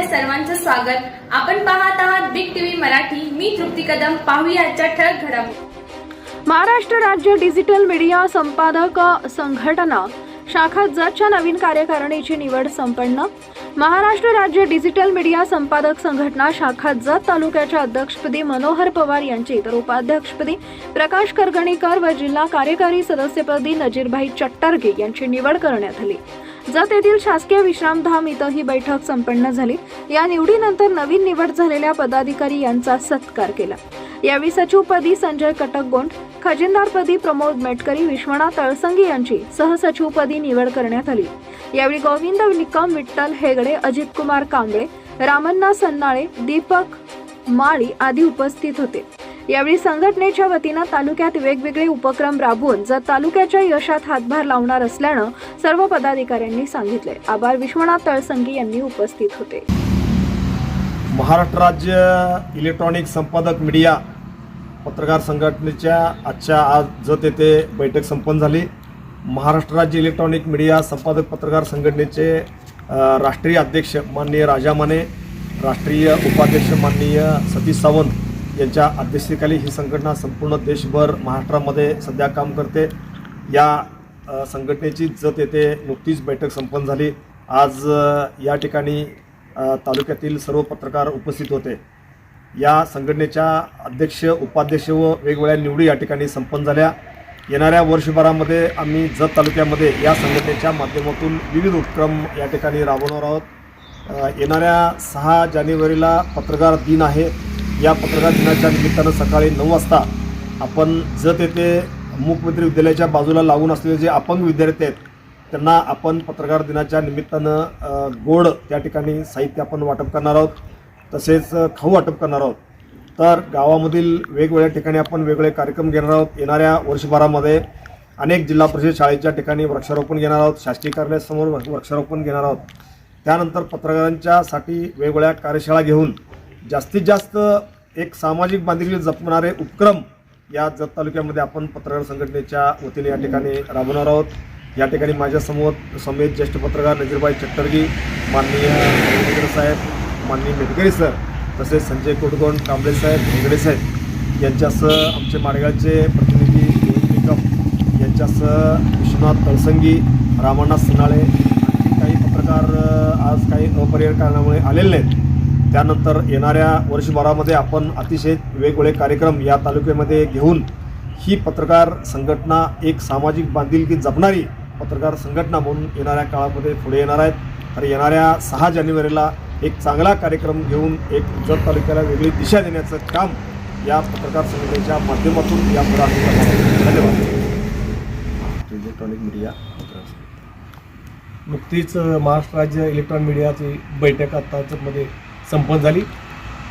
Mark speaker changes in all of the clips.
Speaker 1: आपल्या सर्वांचं स्वागत. आपण पाहत आहात बिग टीव्ही मराठी. मी तृप्ती कदम. पाहूया आजच्या ठळक घडामोडी.
Speaker 2: महाराष्ट्र राज्य डिजिटल मीडिया संपादक संघटना शाखा जतच्या नवीन कार्यकारिणीची निवड संपन्न. महाराष्ट्र राज्य डिजिटल मीडिया संपादक संघटना शाखा जत तालुक्याच्या अध्यक्षपदी मनोहर पवार यांची तर उपाध्यक्षपदी प्रकाश करगणीकर व जिल्हा कार्यकारी सदस्यपदी नजीरभाई चट्टरगे यांची निवड करण्यात आली. जत येथील शासकीय विश्रामधाम इथं ही बैठक संपन्न झाली. या निवडीनंतर नवीन निवड झालेल्या पदाधिकारी यांचा सत्कार केला. यावेळी सचिवपदी संजय कटकगोंड खजिनदारपदी प्रमोद मेटकरी विश्वनाथ तळसंगी यांची सहसचिवपदी निवड करण्यात आली. यावेळी गोविंद निकम विठ्ठल हेगडे अजितकुमार कांबळे रामण्णा सन्नाळे दीपक माळी आदी उपस्थित होते. यावेळी संघटनेच्या वतीनं तालुक्यात वेगवेगळे उपक्रम राबवून जर तालुक्याच्या यशात हातभार लावणार असल्यानं सर्व पदाधिकाऱ्यांनी सांगितले आभार विश्वनाथ तळसंगी यांनी उपस्थित होते.
Speaker 3: महाराष्ट्र राज्य इलेक्ट्रॉनिक संपादक मीडिया पत्रकार संघटनेच्या आजच्या आज जत येथे बैठक संपन्न झाली. महाराष्ट्र राज्य इलेक्ट्रॉनिक मीडिया संपादक पत्रकार संघटनेचे राष्ट्रीय अध्यक्ष माननीय राजा माने राष्ट्रीय उपाध्यक्ष माननीय सतीश सावंत यांच्या अध्यक्षतेखाली ही संघटना संपूर्ण देशभर महाराष्ट्रामध्ये सध्या काम करते. या संघटनेची जत येथे नुकतीच बैठक संपन्न झाली. आज या ठिकाणी तालुक्यातील सर्व पत्रकार उपस्थित होते. या संघटनेच्या अध्यक्ष उपाध्यक्ष व वेगवेगळ्या निवडी या ठिकाणी संपन्न झाल्या. येणाऱ्या वर्षभरामध्ये आम्ही जत तालुक्यामध्ये या संघटनेच्या माध्यमातून विविध उपक्रम या ठिकाणी राबवणार आहोत. येणाऱ्या सहा जानेवारीला पत्रकार दिन आहे. या पत्रकार दिनाच्या निमित्तानं सकाळी नऊ वाजता आपण जत येथे मुख्यमंत्री विद्यालयाच्या बाजूला लागून असलेले जे अपंग विद्यार्थी आहेत त्यांना आपण पत्रकार दिनाच्या निमित्तानं गोड त्या ठिकाणी साहित्य आपण वाटप करणार आहोत तसेच खाऊ वाटप करणार आहोत. तर गावामधील वेगवेगळ्या ठिकाणी आपण वेगवेगळे कार्यक्रम घेणार आहोत. येणाऱ्या वर्षभरामध्ये अनेक जिल्हा परिषद शाळेच्या ठिकाणी वृक्षारोपण घेणार आहोत. शासकीय कार्यालयासमोर वृक्षारोपण घेणार आहोत. त्यानंतर पत्रकारांच्यासाठी वेगवेगळ्या कार्यशाळा घेऊन जास्तीत जास्त एक सामाजिक बांधिलकी जपणारे उपक्रम या जत तालुक्यामध्ये आपण पत्रकार संघटनेच्या वतीने या ठिकाणी राबवणार आहोत. या ठिकाणी माझ्यासमोर समेत ज्येष्ठ पत्रकार नजीरबाई चट्टर्गी माननीय हेगडे साहेब माननीय मेटकरी सर तसेच संजय कोटगोंड कांबळे साहेब हेगडे साहेब यांच्यासह आमचे माडगावचे प्रतिनिधी गोविंद निकम यांच्यासह विश्वनाथ तळसंगी रामानाथ सनाळे आणखी काही पत्रकार आज काही अपरिहार कारणामुळे आलेले नाहीत. त्यानंतर येणाऱ्या वर्षभरामध्ये आपण अतिशय वेगवेगळे कार्यक्रम या तालुक्यामध्ये घेऊन ही पत्रकार संघटना एक सामाजिक बांधिलकी जपणारी पत्रकार संघटना म्हणून येणाऱ्या काळामध्ये पुढे येणार आहेत. तर येणाऱ्या सहा जानेवारीला एक चांगला कार्यक्रम घेऊन एक जत तालुक्याला वेगळी दिशा देण्याचं काम या पत्रकार संघटनेच्या माध्यमातून या. धन्यवाद.
Speaker 4: इलेक्ट्रॉनिक मीडिया नुकतीच महाराष्ट्र राज्य इलेक्ट्रॉनिक मीडियाची बैठक आता मध्ये संपन्न झाली.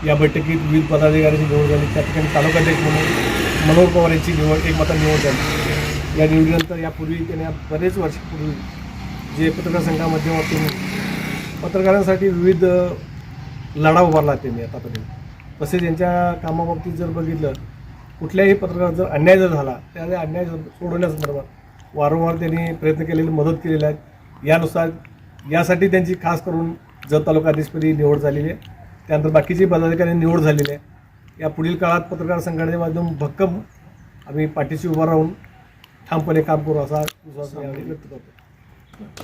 Speaker 4: या बैठकीत विविध पदाधिकाऱ्यांची निवड झाली. त्या ठिकाणी तालुकाध्यक्ष म्हणून मनोहर पवार यांची निवड एक निवड झाली. या निवडीनंतर यापूर्वी त्यांनी बरेच वर्षापूर्वी जे पत्रकार संघा माध्यमातून पत्रकारांसाठी विविध लढा उभारला त्यांनी आतापर्यंत तसेच यांच्या कामाबाबतीत जर बघितलं कुठल्याही पत्रकार जर अन्याय जर झाला त्या अन्याय सोडवण्यासंदर्भात वारंवार त्यांनी प्रयत्न केलेले मदत केलेले आहेत. यानुसार यासाठी त्यांची खास करून जत तालुका अध्यक्षपदी निवड झालेली आहे त्यानंतर बाकीचे पदाधिकारी निवड झालेली आहे. या पुढील काळात पत्रकार संघटनेच्या माध्यम भक्कम आम्ही पाठीशी उभा राहून ठामपणे काम करू असा विश्वास व्यक्त करतो.